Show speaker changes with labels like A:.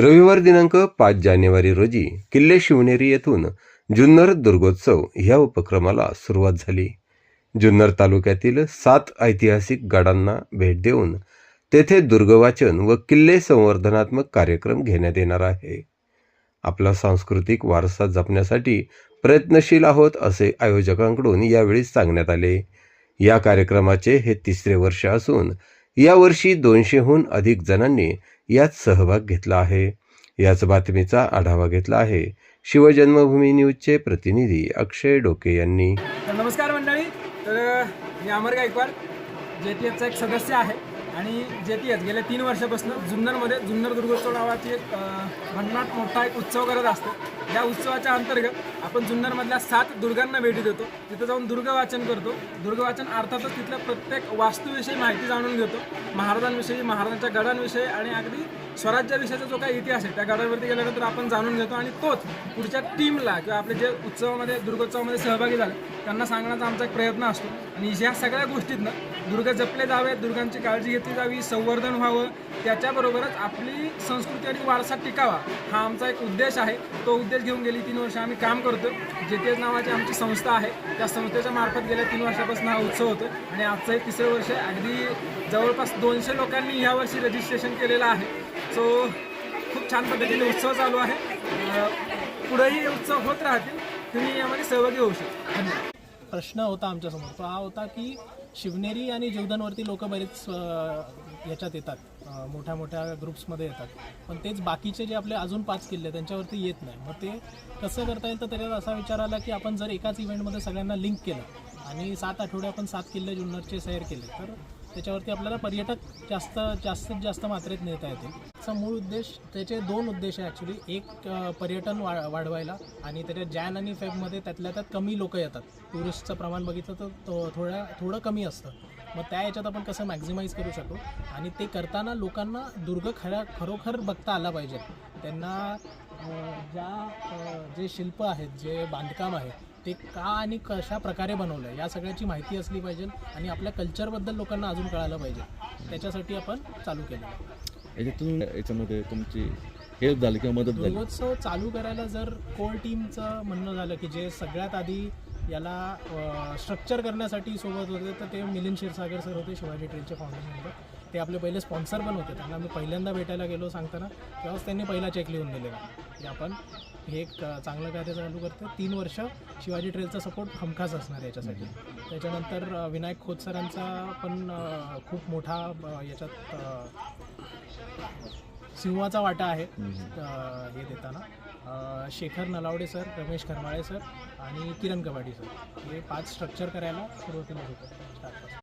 A: रविवार दिनांक पाच जानेवारी रोजी किल्ले शिवनेरी येथून जुन्नर दुर्गोत्सव ह्या उपक्रमाला सुरुवात झाली. जुन्नर तालुक्यातील सात ऐतिहासिक गडांना भेट देऊन तेथे दुर्गवाचन व किल्ले संवर्धनात्मक कार्यक्रम घेण्यात येणार आहे. आपला सांस्कृतिक वारसा जपण्यासाठी प्रयत्नशील आहोत असे आयोजकांकडून यावेळी सांगण्यात आले. या कार्यक्रमाचे हे तिसरे वर्ष असून यावर्षी दोनशेहून अधिक जणांनी यात सहभाग घेतला आहे. याच बातमीचा आढावा घेतला आहे. शिवजन्मभूमी न्यूजचे प्रतिनिधी अक्षय डोके यांनी.
B: नमस्कार मंडळी. तर मी अमर गायकवाड जे टी एफचा एक सदस्य आहे आणि जे टी एच गेल्या तीन वर्षापासून जुन्नरमध्ये जुन्नर दुर्गोत्सव नावाची एक भन्नाट मोठा एक उत्सव करत असतो. या उत्सवाच्या अंतर्गत आपण जुन्नरमधल्या सात दुर्गांना भेटी देतो. तिथं जाऊन दुर्ग वाचन करतो. दुर्ग वाचन अर्थातच तिथल्या प्रत्येक वास्तूविषयी माहिती जाणून घेतो. महाराजांविषयी महाराजांच्या गडांविषयी आणि अगदी स्वराज्याविषयीचा जो काही इतिहास आहे त्या गडावरती गेल्यानंतर आपण जाणून घेतो आणि तोच पुढच्या टीमला किंवा आपले जे उत्सवामध्ये दुर्गोत्सवामध्ये सहभागी झाले त्यांना सांगण्याचा आमचा एक प्रयत्न असतो. आणि ह्या सगळ्या गोष्टीतनं दुर्ग जपले जावे दुर्गांची काळजी घेतली जावी संवर्धन व्हावं. त्याच्याबरोबरच आपली संस्कृती आणि वारसा टिकावा हा आमचा एक उद्देश आहे. तो उद्देश घेऊन गेली तीन वर्ष आम्ही काम करतो जे नावाची आमची संस्था आहे त्या संस्थेच्या मार्फत गेल्या तीन वर्षापासून हा उत्सव होतो आणि आजचं हे तिसरं वर्ष अगदी जवळपास दोनशे लोकांनी ह्यावर्षी रजिस्ट्रेशन केलेलं आहे. सो खूप छान पद्धतीने उत्सव चालू आहे. पुढेही उत्सव होत राहतील. तुम्ही यामध्ये सहभागी होऊ शकता. धन्यवाद.
C: प्रश्न होता आमच्यासमोर. तो हा होता की शिवनेरी आणि जीवदानवरती लोक बरेच याच्यात येतात. मोठ्या मोठ्या ग्रुप्समध्ये येतात. पण तेच बाकीचे जे आपले अजून पाच किल्ले त्यांच्यावरती येत नाही. मग ते कसं करता येईल तर त्याच्यात असा विचार आला की आपण जर एकाच इव्हेंटमध्ये सगळ्यांना लिंक केलं आणि सात आठवडे आपण सात किल्ले जुन्नरचे सैर केले तर त्याच्यावरती आपल्याला पर्यटक जास्त जास्तीत जास्त मात्रेत नेता येतील. त्याचा मूळ उद्देश त्याचे दोन उद्देश आहे ॲक्च्युली एक पर्यटन वा वाढवायला आणि त्याच्यात जॅन आणि फेबमध्ये त्यातल्या त्यात कमी लोक येतात. टुरिस्टचं प्रमाण बघितलं तर तो थोड्या थोडं कमी असतं. मग त्या याच्यात आपण कसं मॅक्झिमाईज करू शकू? आणि ते करताना लोकांना दुर्ग खऱ्या खरोखर बघता आला पाहिजे. त्यांना ज्या जे शिल्प आहेत जे बांधकाम आहे ते का आणि कशा प्रकारे बनवलं आहे या सगळ्याची माहिती असली पाहिजे आणि आपल्या कल्चरबद्दल लोकांना अजून कळालं पाहिजे. त्याच्यासाठी आपण चालू केलं
D: याच्यातून याच्यामध्ये तुमची हेल्प झाली किंवा मदत झाली?
C: दुर्गोत्सव चालू करायला जर कोर टीमचं म्हणणं झालं की जे सगळ्यात आधी याला स्ट्रक्चर करण्यासाठी सोबत होते तर ते मिलिंद क्षीरसागर सर होते शिवाजी ट्रेनचे फाउंडेशन मेंबर ते आपले पहिले स्पॉन्सर पण होते. त्यांना मी पहिल्यांदा भेटायला गेलो सांगताना तेव्हाच त्यांनी पहिला चेक लिहून दिलेला. की आपण हे एक चांगलं कार्य चालू करतो तीन वर्ष शिवाजी ट्रेलचा सपोर्ट हमखास असणार याच्यासाठी. त्याच्यानंतर विनायक खोत सरांचा पण खूप मोठा याच्यात सिंहाचा वाटा आहे हे देताना. शेखर नलावडे सर रमेश खरमाळे सर आणि किरण कबाडी सर. हे पाच स्ट्रक्चर करायला सुरुवातीला होतं स्टार्टपासून